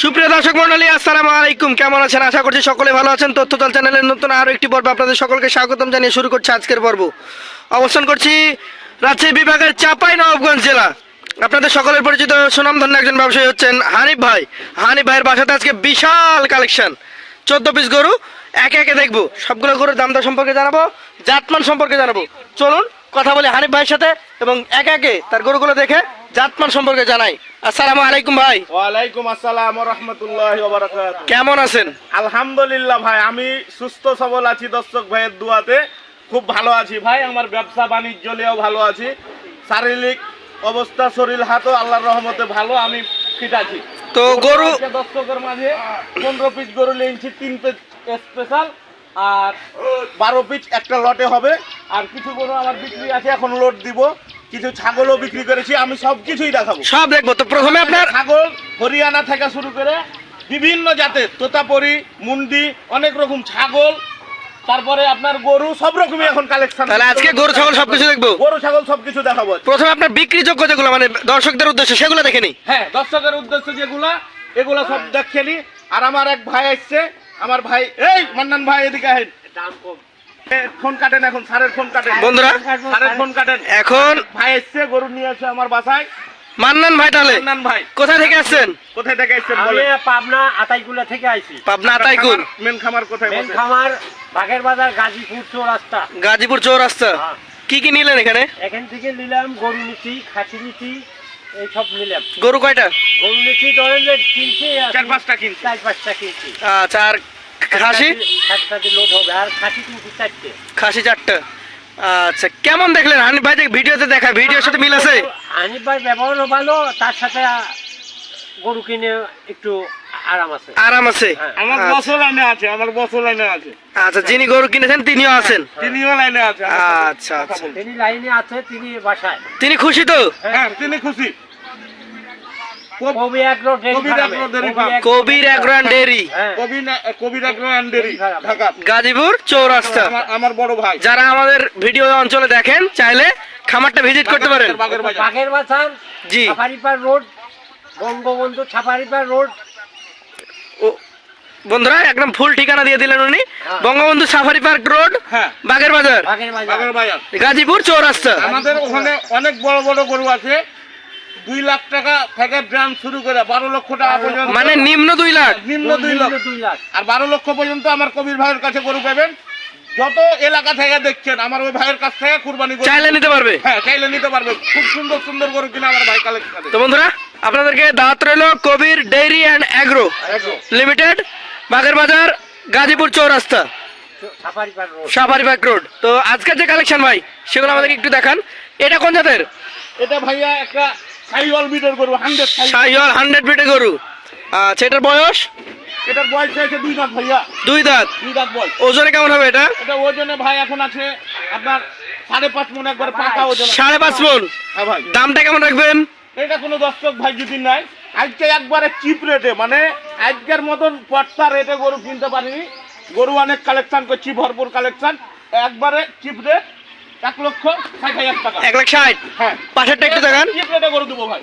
সুপ্রিয় দর্শক মন্ডলী আসসালামু আলাইকুম। কেমন আছেন? আশা করছি সকলে ভালো আছেন। তথ্যদল চ্যানেলের নতুন আরও একটি পর্ব আপনাদের সকলকে স্বাগতম জানিয়ে শুরু করছি আজকের পর্ব। অবস্থান করছি রাজশাহী বিভাগের চাপাই নবাবগঞ্জ জেলা। আপনাদের সকলের পরিচিত সুনামধন্য একজন ব্যবসায়ী হচ্ছেন হানিফ ভাই। হানিফ ভাইয়ের বাসাতে আজকে বিশাল কালেকশন। চোদ্দ পিস গরু, একে একে দেখব। সবগুলো গরুর দাম দর সম্পর্কে জানাব, জাতমান সম্পর্কে জানাব। চলুন কথা বলি হানিফ ভাইয়ের সাথে এবং একে একে তার গরুগুলো দেখে জাতমান সম্পর্কে জানাই। আসসালামু আলাইকুম ভাই। ওয়ালাইকুম আসসালাম রহমতুল্লাহ কেমন আছেন? আলহামদুলিল্লাহ ভাই আমি সুস্থ সবল আছি দর্শক ভাইয়ের দুয়াতে। খুব ভালো আছি ভাই আমার ব্যবসা বাণিজ্য নিয়েও ভালো আছি। শারীরিক অবস্থা শরীর হাতও আল্লাহর রহমতে ভালো আমি ফিট আছি। তো গরু দর্শকের মাঝে পনেরো পিস গরু লেনছি তিন পিস স্পেশাল আর বারো পিস একটা লটে হবে। আর কিছু গরু আমার বিক্রি আছে এখন লোড দিব। কিছু ছাগলও বিক্রি করেছি আমি সব কিছুই দেখাবো। সব দেখব। তো প্রথমে আপনার ছাগল হরিয়ানা থেকে শুরু করে বিভিন্ন জাতের তোতাপরি মুন্ডি অনেক রকম ছাগল। তারপরে আপনার গরু সব রকমই এখন কালেকশন তাহলে আজকে গরু ছাগল সবকিছু দেখব? গরু ছাগল সবকিছু দেখাবো। প্রথমে আপনার বিক্রিযোগ্য যেগুলো মানে দর্শকদের উদ্দেশ্যে সেগুলো দেখে নিই। হ্যাঁ দর্শকের উদ্দেশ্য যেগুলা এগুলো সব দেখেনি আর আমার এক ভাই আসছে আমার ভাই এই মান্নান ভাই এদিকে আহেন। এ, ফোন কাটেন এখন স্যারের ফোন কাটেন। বন্ধুরা, স্যারের ফোন কাটেন। এখন ভাই এসছে গরু নিয়ে আসছে আমার বাসায়। মান্নান ভাই তাহলে মান্নান ভাই। কোথা থেকে আসছেন? কোথায় থেকে এসছেন আমি বলে পাবনা আতাইকুলা থেকে আইছি। পাবনা আতাইকুল। মেন খামার কোথায় মেন খামার বাগের বাজার গাজীপুর চৌরাস্তা। গাজীপুর চৌরাস্তা। হ্যাঁ। কি কি নিলেন এখানে? এখান থেকে নিলাম গরু নিচ্ছি খাসি গরু কয়টা? গরু নিচ্ছি ধরেন যে কিনছি চার পাঁচটা কিনছি। চার পাঁচটা কিনছি। আচ্ছা আর খাসি? সাতটাতে লোড হবে আর খাসি কিনছি চারটে। খাসি চারটা। আচ্ছা কেমন দেখলেন? হানিফ ভাই ভিডিওতে দেখা ভিডিওর সাথে মিল আছে? আনিফ ভাই ব্যবহারও ভালো তার সাথে গরু কিনে একটু আরাম আছে। আরাম আছে? হ্যাঁ। আমার আচ্ছা। বছর লাইনে আছে আমার বছর লাইনে আছে। আচ্ছা যিনি গরু কিনেছেন তিনিও আছেন? তিনিও লাইনে আছে। আচ্ছা আচ্ছা। তিনি লাইনে আছে তিনি বাসায়। তিনি খুশি তো? হ্যাঁ তিনি খুশি কব- কবি এগ্রো ডেরি কবির ডেরি হ্যাঁ। গাজীপুর চৌরাস্তা। আমার বড় ভাই। যারা আমাদের ভিডিও অঞ্চলে দেখেন চাইলে খামারটা ভিজিট করতে পারেন। বাগের বাজার। জি। রোড বঙ্গবন্ধু ছাপারিপার রোড। বন্ধুরা একদম ফুল ঠিকানা দিয়ে দিলেন উনি। হ্যাঁ। বঙ্গবন্ধু সাফারি পার্ক রোড হ্যাঁ। বাগের বাজার। গাজীপুর চৌরাস্তা। আমাদের ওখানে অনেক বড় বড় গরু আছে। দুই লাখ টাকা থেকে ব্র্যান্ড শুরু করে বারো লক্ষ টাকা পর্যন্ত মানে নিম্ন দুই লাখ। নিম্ন দুই লক্ষ লাখ। আর বারো লক্ষ পর্যন্ত আমার কবির ভাইয়ের কাছে গরু পাবেন। যত এলাকা থেকে দেখছেন আমার ওই ভাইয়ের কাছ থেকে কুরবানি চাইলে নিতে পারবে? হ্যাঁ চাইলে নিতে পারবে। খুব সুন্দর সুন্দর গরু কিনা আমার ভাই কালেক্ট করে তো বন্ধুরা আপনাদেরকে দাঁত রইল Kabir dairy and agro limited Bagher Bazar Gazipur Chowrasta. Safari park road. তো আজকের যে কালেকশন ভাই সেগুলো আমাদেরকে একটু দেখান। এটা কোন জাতের? এটা ভাইয়া একটা সাইওয়াল বিটের গরু হান্ড্রেড শাহিওয়াল হান্ড্রেড ফিটে গরু। আচ্ছা এটার বয়স? এটার বয়স হয়েছে দুই দাঁত ভাইয়া। দুই দাঁত? দুই দাঁত বয়স। ওজনে কেমন হবে এটা? এটা ওজনে ভাই এখন আছে আপনার সাড়ে পাঁচ মন একবার পাকা ওজন। সাড়ে পাঁচ মন? হ্যাঁ ভাই। দামটা কেমন রাখবেন? এটা কোনো দর্শক ভাই যদি নাই আজকে একবারে চিপ রেটে মানে আজকের মতন পট্টা রেটে গরু কিনতে পারিনি। গরু অনেক কালেকশন করছি ভরপুর কালেকশন একবারে চিপ রেট এক লক্ষ ষাট হাজার টাকা। এক লাখ ষাট? হ্যাঁ। পাশেরটা একটু দেখান। দেবো ভাই।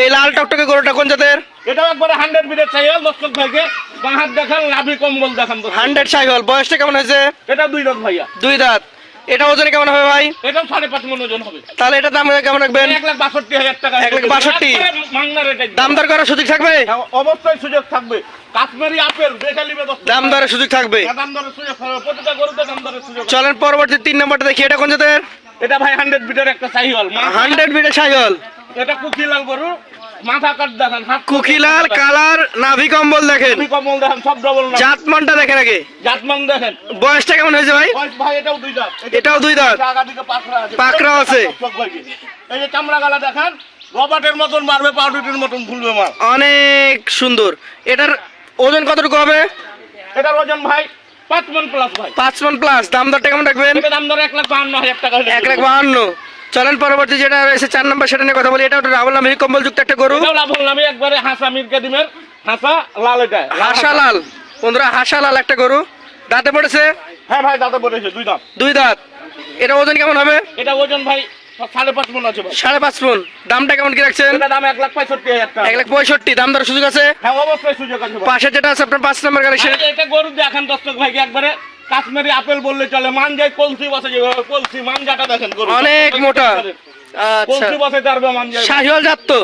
এই লাল টকটকে গরুটা কোন জাতের? এটাও একবারে হান্ড্রেড বিটের চাই দর্শক ভাইকে বাঁ হাত দেখান লাভি কম্বল দেখান। হান্ড্রেড সাইকেল বয়সটা কেমন হয়েছে? এটা দুই দাঁত ভাইয়া। দুই দাঁত। এটা ওজনে কেমন হবে ভাই? এটাও সাড়ে পাঁচ মন ওজন হবে। তাহলে এটা দাম কেমন রাখবেন? এক লাখ বাষট্টি হাজার টাকা। এক লাখ বাষট্টি? দাম দর করার সুযোগ থাকবে? হ্যাঁ, অবশ্যই সুযোগ থাকবে। কাশ্মীরি আপেল নিবে দাম দরের সুযোগ থাকবে। দাম দরের সুযোগ প্রতিটা গরুতে দাম দরের সুযোগ চলেন পরবর্তী তিন নম্বরটা দেখি। এটা কোন জাতের? এটা ভাই হান্ড্রেড বিটের একটা সাইহল হান্ড্রেড বিটে শাহিওয়াল। এটা কুকিলাল গরু। মাথা কাট দেখান হাত কুকিলাল কালার নাভি কম্বল দেখেন। কমল দেখান সব ডবল না জাতমানটা দেখেন আগে। জাতমান দেখেন। বয়সটা কেমন হয়েছে ভাই? বয়স ভাই এটাও দুই দাঁত। এটাও দুই দাঁত। আগা দিকে পাকড়া আছে। পাকড়া আছে। এই যে চামড়া গালা দেখান রবার্টের মতন মারবে পাউডারের মতন ফুলবে মাল অনেক সুন্দর। এটার ওজন কতটুকু হবে? এটার ওজন ভাই পাঁচ মন প্লাস ভাই। পাঁচ মন প্লাস দাম দরটা কেমন রাখবেন? দাম ধরে এক লাখ বাহান্ন হাজার টাকা এক লাখ বাহান্ন। চলেন পরবর্তী যেটা রয়েছে চার নম্বর সেটা নিয়ে কথা বলি। এটা ওটা রাহুল নামে কম্বল যুক্ত একটা গরু। লাভ হলাম একবারে হাসা মিরকা ডিমের হাসা লাল এটা হাসা। লাল। বন্ধুরা হাসা লাল একটা গরু। দাঁতে পড়েছে? হ্যাঁ ভাই দাদা বলেছে দুই দাঁত। দুই দাঁত। এটা ওজন কেমন হবে? এটা ওজন ভাই সাড়ে পাঁচ মন আছে সাড়ে পাঁচ মন। দামটা কেমন কি রাখছেন? দাম এক লাখ পঁয়ষট্টি এক লাখ পঁয়ষট্টি। দাম দর সুযোগ আছে? হ্যাঁ অবশ্যই সুযোগ আছে পাশে যেটা আছে আপনার পাঁচ নম্বর কালেকশন এটা গরু দেখেন দর্শক ভাইকে একবারে। কাশ্মীরি আপেল বললে চলে মান যায় কলসি বসে যেভাবে কলসি মানজাটা দেখেন অনেক মোটা। আচ্ছা। কলসি বসে পারবে মান যায় শাহিওয়াল জাত তো?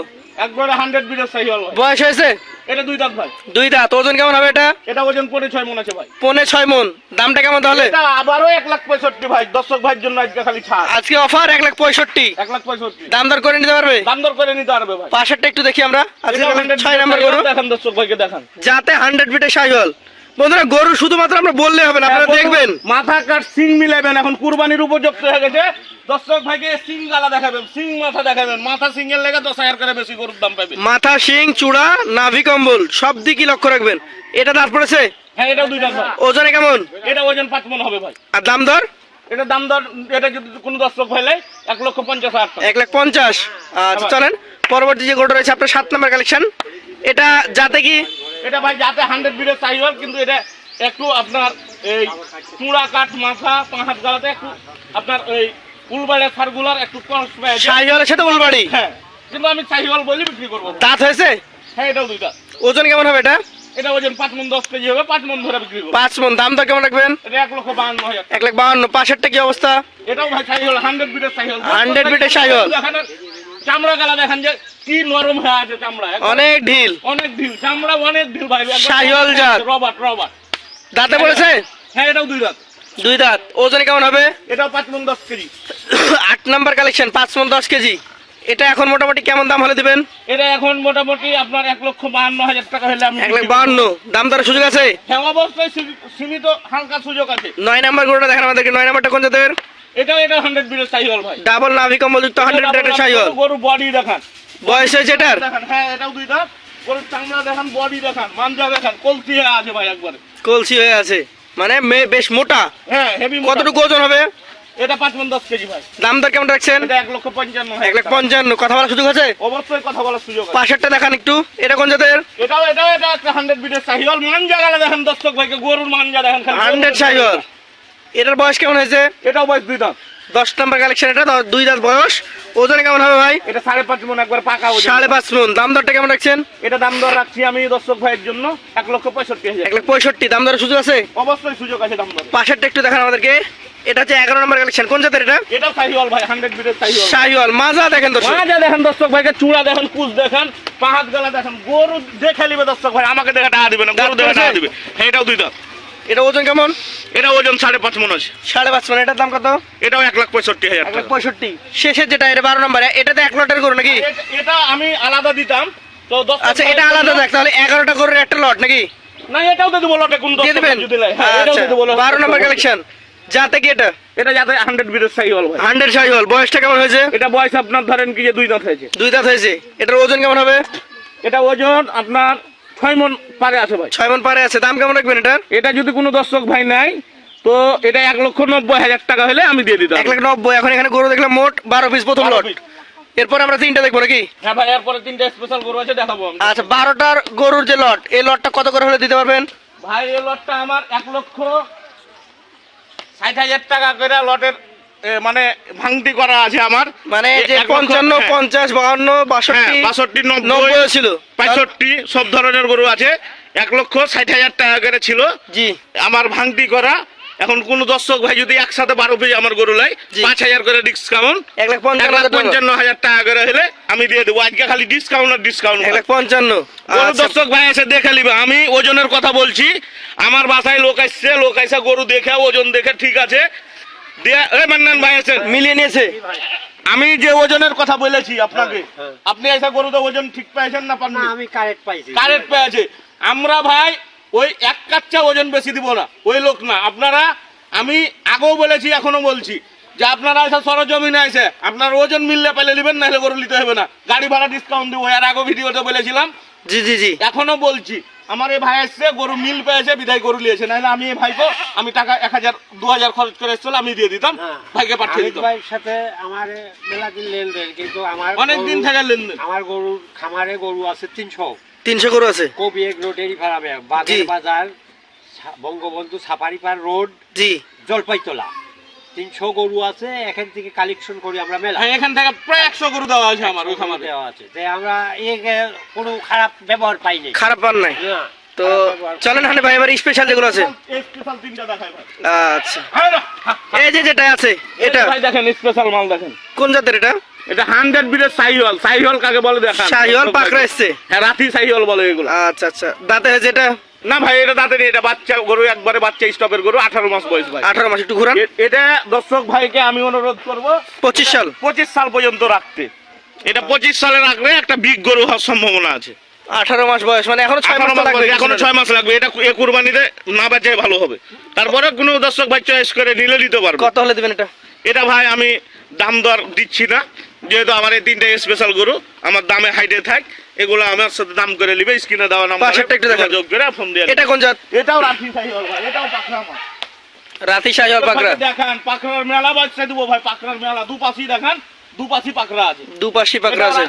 একবারে হান্ড্রেড বিটের ভাই। বয়স হয়েছে? এটা দুই দাঁত ভাই। দুই দাঁত। ওজন কেমন হবে এটা? এটা ওজন পড়ে ছয় মন আছে ভাই। পনে ছয় মন। দামটা কেমন তাহলে? এটা আবারও এক লাখ পঁয়ষট্টি ভাই। দর্শক ভাইয়ের জন্য আজকে খালি ছাড়। আজকে অফার এক লাখ পঁয়ষট্টি। এক লাখ পঁয়ষট্টি। দাম দর করে নিতে পারবে? দাম দর করে নিতে পারবে ভাই। পাশেরটা একটু দেখি আমরা। আজকে এটাও দেখলাম 100 ছয় নম্বর বিটের দেখেন দর্শক ভাইকে দেখান। যাতে হান্ড্রেড ফিটে শাহিওয়াল। বন্ধুরা গরু শুধুমাত্র আমরা বললে হবে না আপনারা দেখবেন। মাথা কাট সিং মিলাবেন এখন কুরবানির উপযুক্ত হয়ে গেছে। দর্শক ভাইকে সিং গালা দেখাবেন সিং মাথা দেখাবেন। মাথা সিং এর লেগে দশ হাজার করে বেশি গরুর দাম পাবে মাথা শিং চূড়া নাভি কম্বল সব দিকই লক্ষ্য রাখবেন। এটা দাঁত পড়েছে? হ্যাঁ এটাও দুইটা ভাই ওজনে কেমন? এটা ওজন পাঁচ মন হবে ভাই। আর দাম দর? এটা দাম দর এটা যদি কোনো দর্শক ভাইলে এক লক্ষ পঞ্চাশ হাজার এক লাখ পঞ্চাশ। আচ্ছা চলেন। পরবর্তী যে গরুটা রয়েছে আপনার সাত নম্বর কালেকশন এটা যাতে কি এটা ভাই যাতে হান্ড্রেড বিডের চাহিওয়াল কিন্তু এটা একটু আপনার এই চূড়া কাঠ মাথা পাঁচ হাত গালাতে একটু আপনার এই উলবাড়ে ফারগুলার একটু সাথে উলবাড়ি? হ্যাঁ কিন্তু আমি চাহিওয়াল বলি বিক্রি করব। দাঁত হয়েছে? হ্যাঁ এটাও দুইটা। ওজন কেমন হবে এটা? এটা ওজন পাঁচ মন দশ কেজি হবে পাঁচ মন ধরে বিক্রি করব। পাঁচ মন দাম দর কেমন রাখবেন? এটা এক লক্ষ বাহান্ন হাজার। এক লাখ বাহান্ন পাশেরটা কি অবস্থা? এটাও ভাই চাহিওয়াল হান্ড্রেড বিডের চাহিওয়াল 100 বিটের শাহিওয়াল। চামড়া গালা দেখেন যে কি নরম হয়ে আছে চামড়া। অনেক ঢিল। অনেক ঢিল চামড়া অনেক ঢিল ভাই। শাহিওয়াল জাত। রবার্ট রবার্ট দাঁতে পড়েছে হ্যাঁ এটাও দুই রাত দুই দাঁত। ওজনে কেমন হবে? এটাও পাঁচ মন দশ কেজি। আট নাম্বার কালেকশন পাঁচ মন দশ কেজি। এটা এখন মোটামুটি কেমন দাম হলে দিবেন? এটা এখন মোটামুটি আপনার এক লক্ষ বাহান্ন হাজার টাকা হলে আমি এক লাখ বাহান্ন। দাম দরের সুযোগ আছে? হ্যাঁ অবশ্যই সীমিত হালকা সুযোগ আছে। নয় নাম্বার গরুটা দেখেন আমাদেরকে। নয় নাম্বারটা কোন জাতের? এটাও এটা হান্ড্রেড বিলের চাহিওয়াল ভাই। ডাবল নাভি কম্বল যুক্ত হান্ড্রেড রেটের শাহিওয়াল গরু বডি দেখান। বয়স হয়েছে এটার? দেখান হ্যাঁ এটাও দুই দাঁত গরুর চামড়া দেখান বডি দেখান মাঞ্জা দেখান কলসি হয়ে আছে ভাই একবারে। কলসি হয়ে আছে। মানে বেশ মোটা। হ্যাঁ হেভি কতটুকু ওজন হবে? এটা পাঁচ মন দশ কেজি ভাই। দাম দর কেমন রাখছেন? এক লক্ষ পঞ্চান্ন এক টাকা। পঞ্চান্ন। কথা বলার সুযোগ আছে? অবশ্যই কথা বলার সুযোগ পাশেরটা দেখান একটু। এটা কোন জাতের? এটাও এটাও এটা একটা হান্ড্রেড বিটের চাহিওয়াল মাঞ্জা গেলে দেখেন দর্শক ভাইকে গরুর মাঞ্জা দেখেন। হান্ড্রেড গরুর শাহিওয়াল এটার বয়স কেমন হয়েছে? এটাও বয়স দুই দাঁত। দশ নাম্বার কালেকশন এটা দুই দাঁত বয়স। ওজনে কেমন হবে ভাই? এটা সাড়ে পাঁচ মন একবার পাকা সাড়ে পাঁচ মন। দাম দরটা কেমন রাখছেন? এটা দাম দর রাখছি আমি দর্শক ভাইয়ের জন্য এক লক্ষ পঁয়ষট্টি হাজার। এক লাখ পঁয়ষট্টি। দাম দরের সুযোগ আছে? অবশ্যই সুযোগ আছে দাম দর পাশেরটা একটু দেখান আমাদেরকে। এটা হচ্ছে এগারো নম্বর কালেকশন কোন জাতের এটা? এটাও চাহিওয়াল ভাই হান্ড্রেড বিটের চাহিওয়াল শাহিওয়াল। মাজা দেখেন দর্শক। মাঝে দেখেন দর্শক ভাইকে চূড়া দেখেন কুচ দেখেন পাহাড় গলা দেখেন। গরু দেখে নিবে দর্শক ভাই আমাকে দেখে টাকা দিবে না গরু দেখে টাকা দিবে। এটাও দুই দাঁত। এটা ওজন কেমন? এটা ওজন সাড়ে পাঁচ মন আছে। সাড়ে পাঁচ মন এটার দাম কত? এটাও এক লাখ পঁয়ষট্টি হাজার এক লাখ পঁয়ষট্টি। শেষের যেটা এটা বারো নম্বর এটাতে এক লটের গরু নাকি? এটা- আমি আলাদা দিতাম। তো আচ্ছা এটা আলাদা দেখ তাহলে এগারোটা গরুর একটা লট নাকি? না এটাও তো দেবো লটে কোন দিয়ে দিবেন। হ্যাঁ আচ্ছা। বারো নম্বর কালেকশন যাতে কি এটা? এটা যাতে হান্ড্রেড বিটের চাহিওয়াল ভাই হান্ড্রেড শাহিওয়াল বয়সটা কেমন হয়েছে? এটা বয়স আপনার ধরেন কি যে দুই দাঁত হয়েছে। দুই দাঁত হয়েছে। এটার ওজন কেমন হবে? এটা ওজন আপনার ছয় মন পারে আছে ভাই। ছয় মন পারে আছে দাম কেমন রাখবেন এটার? এটা যদি কোনো দর্শক ভাই নাই তো এটা এক লক্ষ নব্বই হাজার টাকা হলে আমি দিয়ে দিতাম এক লাখ নব্বই এখন এখানে গরু দেখলাম মোট বারো পিস প্রথম 12 লট এরপর আমরা তিনটা দেখব নাকি? হ্যাঁ ভাই এরপরে তিনটা স্পেশাল গরু আছে দেখাবো আচ্ছা বারোটার গরুর যে লট এই লটটা কত করে হলে দিতে পারবেন? ভাই এই লটটা আমার এক লক্ষ ষাট হাজার টাকা করে লটের মানে ভাঙতি করা আছে আমার। মানে পঞ্চান্ন হ্যাঁ, পঞ্চাশ বাহান্ন হ্যাঁ, বাষট্টি বাষট্টি নব্বই ছিল। পঁয়ষট্টি সব ধরনের গরু আছে। এক লক্ষ ষাট হাজার টাকা করে ছিল। জি। আমার ভাঙতি করা। এখন কোন দর্শক ভাই যদি একসাথে বারো পিস আমার গরু লাই পাঁচ হাজার করে ডিসকাউন্ট এক লাখ পঞ্চান্ন হাজার টাকা। করে হলে আমি দিয়ে দেবো। আজকে খালি ডিসকাউন্ট আর ডিসকাউন্ট এক লাখ পঞ্চান্ন। আচ্ছা। দর্শক ভাই এসে দেখে নিবে। আমি ওজনের কথা বলছি। আমার বাসায় লোক আসছে লোক আসে গরু দেখে ওজন দেখে ঠিক আছে। মান্নান ভাই আছেন। মিলিয়ে নিয়েছে। আমি যে ওজনের কথা বলেছি আপনাকে হ্যাঁ। আপনি এসে গরুতে ওজন ঠিক পেয়েছেন না না আমি কারেক্ট পাইছি। কারেক্ট পেয়েছে আমরা ভাই ওই এক কাচ্চা ওজন বেশি দিব না ওই লোক না। আপনারা আমি আগেও বলেছি এখনও বলছি যে আপনারা এসে সরজমিনে এসে আপনার ওজন মিললে পেলে নেবেন নাহলে গরু নিতে হবে না। গাড়ি ভাড়া ডিসকাউন্ট দিব এর আগেও ভিডিওতে বলেছিলাম। জি জি জি। এখনও বলছি আমার এই ভাই এসছে গরু মিল পেয়েছে বিদায় গরু নিয়েছে। নাহলে আমি এই ভাইকে আমি টাকা এক হাজার দু হাজার খরচ করে এসছিল আমি দিয়ে দিতাম। ভাইকে পাঠিয়ে দিতাম। ভাইয়ের সাথে আমার মেলা দিন লেনদেন কিন্তু আমার অনেক দিন গরু- থেকে লেনদেন। আমার গরুর খামারে গরু আছে তিনশো। তিনশো গরু আছে? কবি এগ্রো ডেরি ফার্মে বাজার বাজার বঙ্গবন্ধু সাফারি পার রোড জি। জলপাইতলা। তিনশো গরু আছে এখান থেকে কালেকশন করি আমরা মেলা। হ্যাঁ, এখান থেকে প্রায় একশো গরু দেওয়া আছে আমার ওই খামারে দেওয়া আছে তাই আমরা কোনো খারাপ ব্যবহার পাইনি খারাপ পান নাই? তো চলেন হানি ভাই এবার স্পেশাল যেগুলো আছে। আচ্ছা। হ্যাঁ এই যে যেটা আছে এটা? ভাই দেখেন স্পেশাল মাল দেখেন। কোন জাতের এটা? এটা হান্ড্রেড বিটের সাইহল। সাইহল কাকে বলে দেখান? শাহিওয়াল পাকড়া এসছে হ্যাঁ রাতি সাইহল বলে এগুলো। আচ্ছা আচ্ছা। দাঁতে এটা না ভাই এটা দাঁতে নেই এটা বাচ্চা গরু একবারে বাচ্চা স্টপের গরু আঠারো মাস বয়স ভাই। আঠারো মাস একটু ঘুরান। এটা দর্শক ভাইকে আমি অনুরোধ করব পঁচিশ সাল। পঁচিশ সাল পর্যন্ত রাখতে। এটা পঁচিশ সালে রাখলে একটা বিগ গরু হওয়ার সম্ভাবনা আছে। আঠারো মাস বয়স মানে এখনও ছয় মাস লাগবে এখনও ছয় মাস লাগবে এটা এ কুরবানিতে না বাঁচাই ভালো হবে। তারপরে কোনো দর্শক ভাই চয়েস করে নিলে নিতে পারবে। কত হলে দিবেন এটা? এটা ভাই আমি দাম দর দিচ্ছি না যেহেতু আমার এই তিনটে স্পেশাল গরু আমার দামে হাইটে থাক। এগুলো আমার সাথে দাম করে নিবে স্ক্রিনে দেওয়া নাম্বারে পাশেরটা একটু দেখান। যোগ করে ফোন দিয়ে এটা কোন জাত? এটাও ভাই এটাও পাখরা মাছ রাতি পাকড়া দেখান মেলা দেবো ভাই মেলা। দেখান আছে। দুপাশি পাকড়া আছে।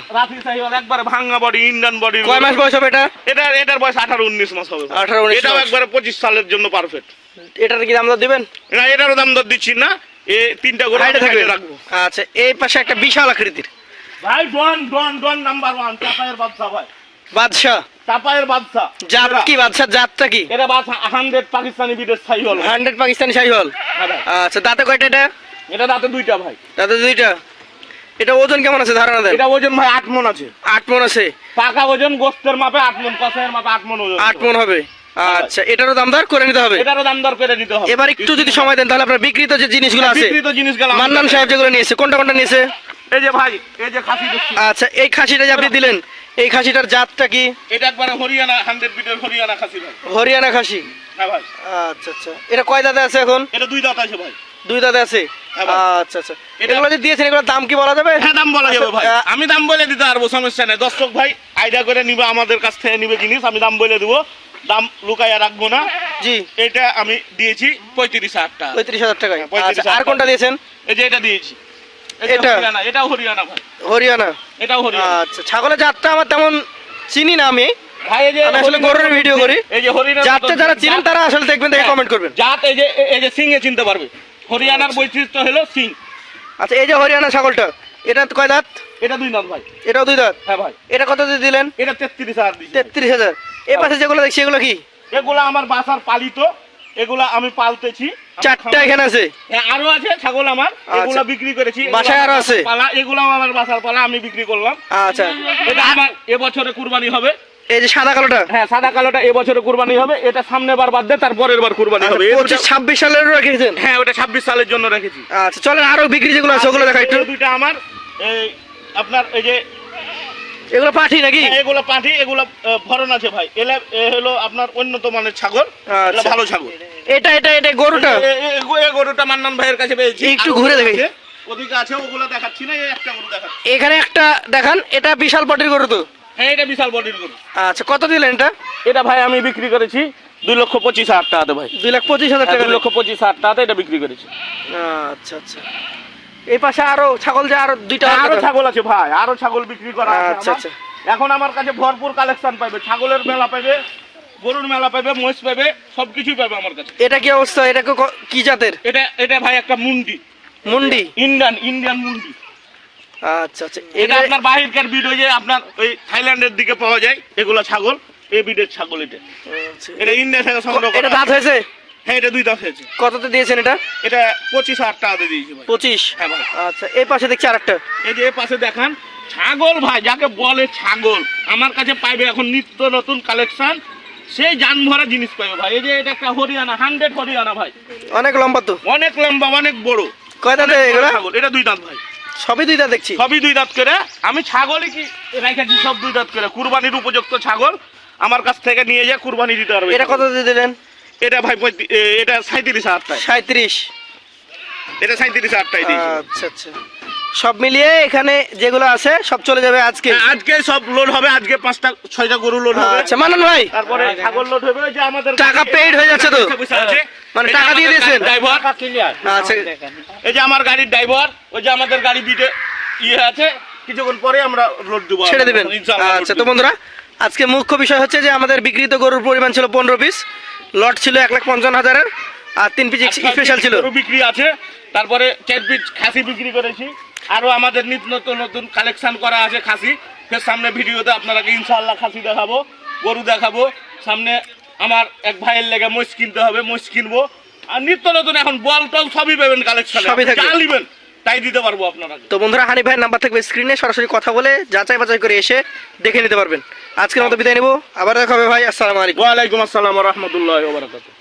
সাহিওয়াল একবারে ভাঙ্গা বডি ইন্ডিয়ান বডি কয় মাস বয়স হবে এটা? এটা এটার বয়স আঠারো উনিশ মাস হবে 18, 19 এটাও। একবারে পঁচিশ সালের জন্য পারফেক্ট এটার কি দাম দর দিবেন? না এটারও দাম দর দিচ্ছি না। এ তিনটা করে রাখব। আচ্ছা এই পাশে একটা বিশাল আকৃতির। ভাই ডন ডন ডন নাম্বার ওয়ান চাপায়ের বাদশা ভাই। বাদশাহ? চাপায়ের বাদশা জাত কি বাদশাহ? জাতটা কি? এটা বাদশা হান্ড্রেড পাকিস্তানি বিদেশ সাইহল। হান্ড্রেড পাকিস্তানি শাহিওয়াল আচ্ছা দাঁতে কয়টা এটা? এটা দাঁতে দুইটা ভাই। দাঁতে দুইটা? এটা ওজন কেমন আছে ধারণা দেন? এটা ওজন ভাই আট মন আছে। আট মন আছে। পাকা ওজন গোস্তের মাপে আট মন কষাইয়ের মাপে আট মন ওজন। আট মন হবে। আচ্ছা এটারও দাম দর করে নিতে হবে? এটারও দাম দর করে দিতে হবে। এবার একটু যদি সময় দেন তাহলে আপনার বিক্রিত যে জিনিসগুলো আছে বিক্রিত জিনিসগুলো মান্নান সাহেব যেগুলো নিয়েছে কোনটা কোনটা নিয়েছে? এই যে ভাই এই যে খাসি আচ্ছা এই খাসিটা যে আপনি দিলেন এই খাসিটার জাতটা কি? এটা একবারে হরিয়ানা হান্ড্রেড বিটের হরিয়ানা খাসি ভাই। হরিয়ানা খাসি? হ্যাঁ ভাই। আচ্ছা আচ্ছা। এটা কয় দাঁতে আছে এখন? এটা দুই দাঁত আছে ভাই। দুই দাঁতে আছে? হ্যাঁ আচ্ছা আচ্ছা। এগুলো যে দিয়েছেন এগুলোর দাম কি বলা যাবে? হ্যাঁ দাম বলা যাবে ভাই। আচ্ছা, আমি দাম বলে দিতে পারব সমস্যা নেই। দর্শক ভাই আইডিয়া করে নিবে আমাদের কাছ থেকে নিবে জিনিস আমি দাম বলে দিব। দাম লুকাইয়া রাখব না। জি। এটা আমি দিয়েছি পঁয়ত্রিশ হাজার টাকা। পঁয়ত্রিশ হাজার টাকায়। 35,000 আচ্ছা আর কোনটা দিয়েছেন? এই যে এটা দিয়েছি। এটা? এটাও হরিয়ানা ভাই। হরিয়ানা? এটাও হরিয়ানা। আচ্ছা ছাগলের জাতটা আমার তেমন চিনি না আমি। ভাই এই যে আসলে গরুর ভিডিও করি। এই যে হরিয়ানা জাতটা যারা চিনেন তারা আসলে দেখবেন দেখে হ্যাঁ। কমেন্ট করবেন। জাত এই যে এই যে সিং এ চিনতে পারবে। হরিয়ানার বৈশিষ্ট্য হলো সিং। আচ্ছা এই যে হরিয়ানা ছাগলটা এটা কয় দাঁত? এটা দুই দাঁত ভাই। এটাও দুই দাঁত? হ্যাঁ ভাই। এটা কত দিয়ে দিলেন? এটা তেত্রিশ হাজার তেত্রিশ হাজার। এ পাশে যেগুলো দেখছি এগুলো কি? এগুলা আমার বাসার পালিত এগুলা আমি পালতেছি। চারটা এখানে আছে? হ্যাঁ, আরও আছে ছাগল আমার। এগুলা বিক্রি করেছি। বাসায় আরও আছে? পালা এগুলো আমার বাসার পালা আমি বিক্রি করলাম। আচ্ছা। এটা আমার এবছরে কুরবানি হবে। এই যে সাদা কালোটা? হ্যাঁ সাদা কালোটা এবছরে কুরবানি হবে। এটা সামনে বার বাদ দিয়ে তারপরের বার কুরবানি হবে। আচ্ছা, পঁচিশ ছাব্বিশ সালের রেখেছেন? হ্যাঁ ওটা ছাব্বিশ সালের জন্য রেখেছি। আচ্ছা চলেন আরও বিক্রি যেগুলো আছে ওগুলো দেখা একটু। দুইটা আমার এই আপনার এই যে এগুলো পাঠি নাকি? হ্যাঁ, এগুলো পাঠি এগুলো ভরণ আছে ভাই। এলা এ হলো আপনার উন্নত মানের ছাগল আচ্ছা। ভালো ছাগল। এটা এটা এটা গরুটা? গরুটা মান্নান ভাইয়ের কাছে পেয়েছি। একটু ঘুরে গরু দেখি। আছে, ওদিকে আছে ওগুলো দেখাচ্ছি না এই একটা গরু দেখাচ্ছি। এখানে একটা দেখান এটা বিশাল পটির গরু তো? হ্যাঁ এটা বিশাল বডির গরু। আচ্ছা কত দিলেন এটা? এটা ভাই আমি বিক্রি করেছি দুই লক্ষ পঁচিশ হাজার টাকাতে ভাই। দুই লাখ পঁচিশ হাজার হ্যাঁ, টাকা দুই লক্ষ পঁচিশ হাজার টাকাতে এটা বিক্রি করেছি। আচ্ছা আচ্ছা। এই পাশে আরও ছাগল যে আরও দুইটা আরও ছাগল আছে ভাই আরও ছাগল বিক্রি করা আছে আচ্ছা, আচ্ছা। এখন আমার কাছে ভরপুর কালেকশন পাবে ছাগলের মেলা পাবে গরুর মেলা পাবে মহিষ পাবে সবকিছুই পাবে আমার কাছে। এটা কি অবস্থা? এটা কি জাতের? এটা এটা ভাই একটা মুন্ডি। মুন্ডি? ইন্ডিয়ান ইন্ডিয়ান মুন্ডি। আচ্ছা আচ্ছা। এটা এটা আপনার বাহিরকার বিড যে আপনার ওই থাইল্যান্ডের দিকে পাওয়া যায় এগুলো ছাগল এই বিডের ছাগল এটা। আচ্ছা। এটা ইন্ডিয়া থেকে সংগ্রহ করা এটা দাঁত হয়েছে? হ্যাঁ এটা দুই দাঁত হয়েছে। কততে দিয়েছেন এটা? এটা পঁচিশ হাজার টাকা দিয়ে দিয়েছি ভাই। পঁচিশ? হ্যাঁ ভাই। আচ্ছা এই পাশে দেখছি আরেকটা। এই যে এ পাশে দেখান ছাগল ভাই যাকে বলে ছাগল। আমার কাছে পাইবে এখন নিত্য নতুন কালেকশন সেই যান ভরা জিনিস পাইবে ভাই। এই যে এটা একটা হরিয়ানা হান্ড্রেড হরিয়ানা ভাই। অনেক লম্বা তো। অনেক লম্বা অনেক বড়। কয় দাঁতে ছাগল। এটা দুই দাঁত ভাই। সবই দুই দাঁত দেখছি। সবই দুই দাঁত করে। আমি ছাগলই কি রেখেছি সব দুই দাঁত করে। কুরবানির উপযুক্ত ছাগল। আমার কাছ থেকে নিয়ে যা কুরবানি দিতে পারবে। এটা কত দিয়ে দিলেন? এটা ভাই এটা সাঁত্রিশ সাঁত্রিশ এটা সাঁত্রিশ আচ্ছা আচ্ছা। সব মিলিয়ে এখানে যেগুলো আছে সব চলে যাবে আজকে। হ্যাঁ, আজকে সব লোড হবে আজকে পাঁচটা ছয়টা গরু লোড হবে। আচ্ছা মানন ভাই। তারপরে ছাগল লোড হবে ওই যে আমাদের টাকা paid হয়ে যাচ্ছে তো? মানে টাকা দিয়ে দিয়েছেন? ড্রাইভার আচ্ছা। এই যে আমার গাড়ির ড্রাইভার ওই যে আমাদের গাড়ি বিটে ইয়ে আছে কিছুক্ষণ পরে আমরা লোড দেবো ছেড়ে দেবেন। আচ্ছা তো বন্ধুরা আজকে মুখ্য বিষয় হচ্ছে যে আমাদের বিক্রিত গরুর পরিমাণ ছিল পনেরো পিস লট ছিল এক লাখ পঞ্চান্ন হাজারের আর তিন পিস স্পেশাল ছিল। বিক্রি আছে তারপরে চার পিস খাসি বিক্রি করেছি। আরও আমাদের নিত্য নতুন নতুন কালেকশন করা আছে খাসি। ফের সামনে ভিডিওতে আপনারাকে ইনশাল্লাহ খাসি দেখাবো গরু দেখাবো। সামনে আমার এক ভাইয়ের লেগে মোষ কিনতে হবে মোষ কিনবো। আর নিত্য নতুন এখন বল টল সবই পাবেন কালেকশন সবই থাকবে। তাই দিতে পারব আপনারা। তো বন্ধুরা হানি ভাইয়ের নাম্বার থাকবে স্ক্রিনে সরাসরি কথা বলে যাচাই বাছাই করে এসে দেখে নিতে পারবেন। আজকের মতো বিদায় নেব। আবার দেখা হবে ভাই। আসসালামু আলাইকুম। ওয়ালাইকুম আসসালাম রহমতুল্লাহ বারাকাতুহ।